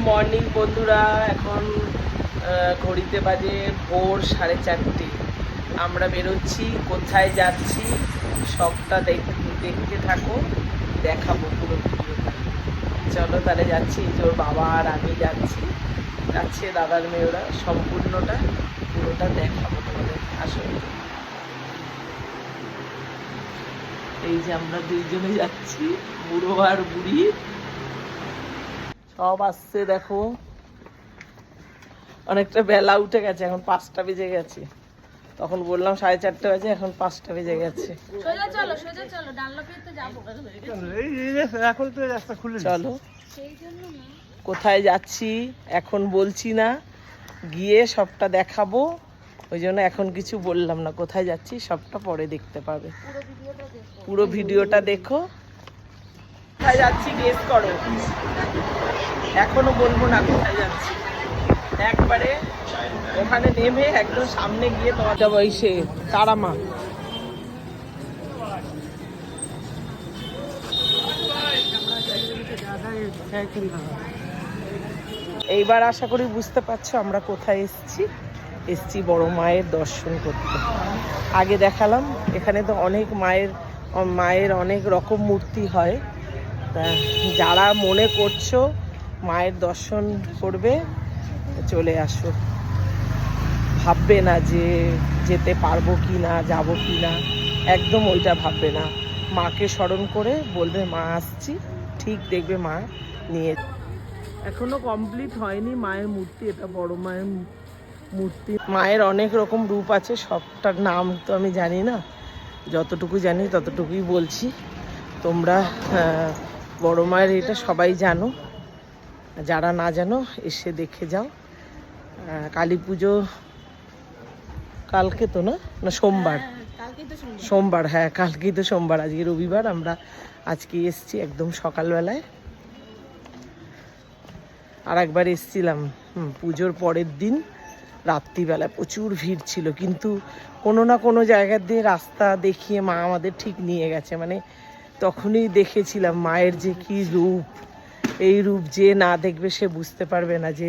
Morning বন্ধুরা। এখন ঘড়িতে বাজে ভোর সাড়ে চারটে। আমরা বেরোচ্ছি, কোথায় যাচ্ছি, সবটা দেখ- দেখতে থাকো, দেখাবো পুরো ভিডিওটা। চলো তাহলে যাচ্ছি ওর বাবা আর আমি যাচ্ছি। যাচ্ছে দাদার মেয়েরা, সম্পূর্ণটা, পুরোটা দেখাবো তোমাদের। আসলে এই যে আমরা দুইজনে যাচ্ছি, বুড়ো আর বুড়ি। সব আসছে দেখো। অনেকটা বেলা উঠে গেছে এখন পাঁচটা বেজে গেছে। তখন বললাম সাড়ে চারটে বাজে এখন পাঁচটা বেজে গেছে। চলো কোথায় যাচ্ছি এখন বলছি না। গিয়ে সবটা দেখাবো। ওই জন্য এখন কিছু বললাম না। কোথায় যাচ্ছি সবটা পরে দেখতে পাবে। পুরো ভিডিওটা দেখো। পুরো ভিডিওটা দেখো। কোথায় যাচ্ছি গেস করো। এখনও বলব না, কোথায় যাচ্ছি। একবারে ওখানে নেমে একদম সামনে গিয়ে তোমার যাব এই সে তারামা। এইবার আশা করি বুঝতে পারছ আমরা কোথায় এসেছি। এসছি বড় মায়ের দর্শন করতে। আগে দেখালাম, এখানে তো অনেক মায়ের মায়ের অনেক রকম মূর্তি হয়। যারা মনে করছ মায়ের দর্শন করবে, চলে আসো। ভাববে না যে যেতে পারব কি না, যাব কি না। একদম ওইটা ভাববে না। মাকে স্মরণ করে বলবে, মা, আসছি। ঠিক দেখবে মা নিয়ে এখনও কমপ্লিট হয়নি মায়ের মূর্তি, এটা বড় মায়ের মূর্তি। মায়ের অনেক রকম রূপ আছে, সবটার নাম তো আমি জানি না। যতটুকু জানি ততটুকুই বলছি। তোমরা বড় মায়ের এটা সবাই জানো। যারা না জানো এসে দেখে যাও। কালী পুজো কালকে তো না? না সোমবার। কালকেই তো শুনব সোমবার হ্যাঁ কালকেই তো সোমবার। আজকে রবিবার আমরা আজকে এসছি একদম সকালবেলায়। আর একবার এসছিলাম হুম, পুজোর পরের দিন। রাত্রিবেলায় প্রচুর ভিড় ছিল কিন্তু কোনো না কোনো জায়গা দিয়ে রাস্তা দেখিয়ে মা আমাদের ঠিক নিয়ে গেছে। মানে তখনই দেখেছিলাম মায়ের যে কি রূপ। এই রূপ যে না দেখবে সে বুঝতে পারবে না যে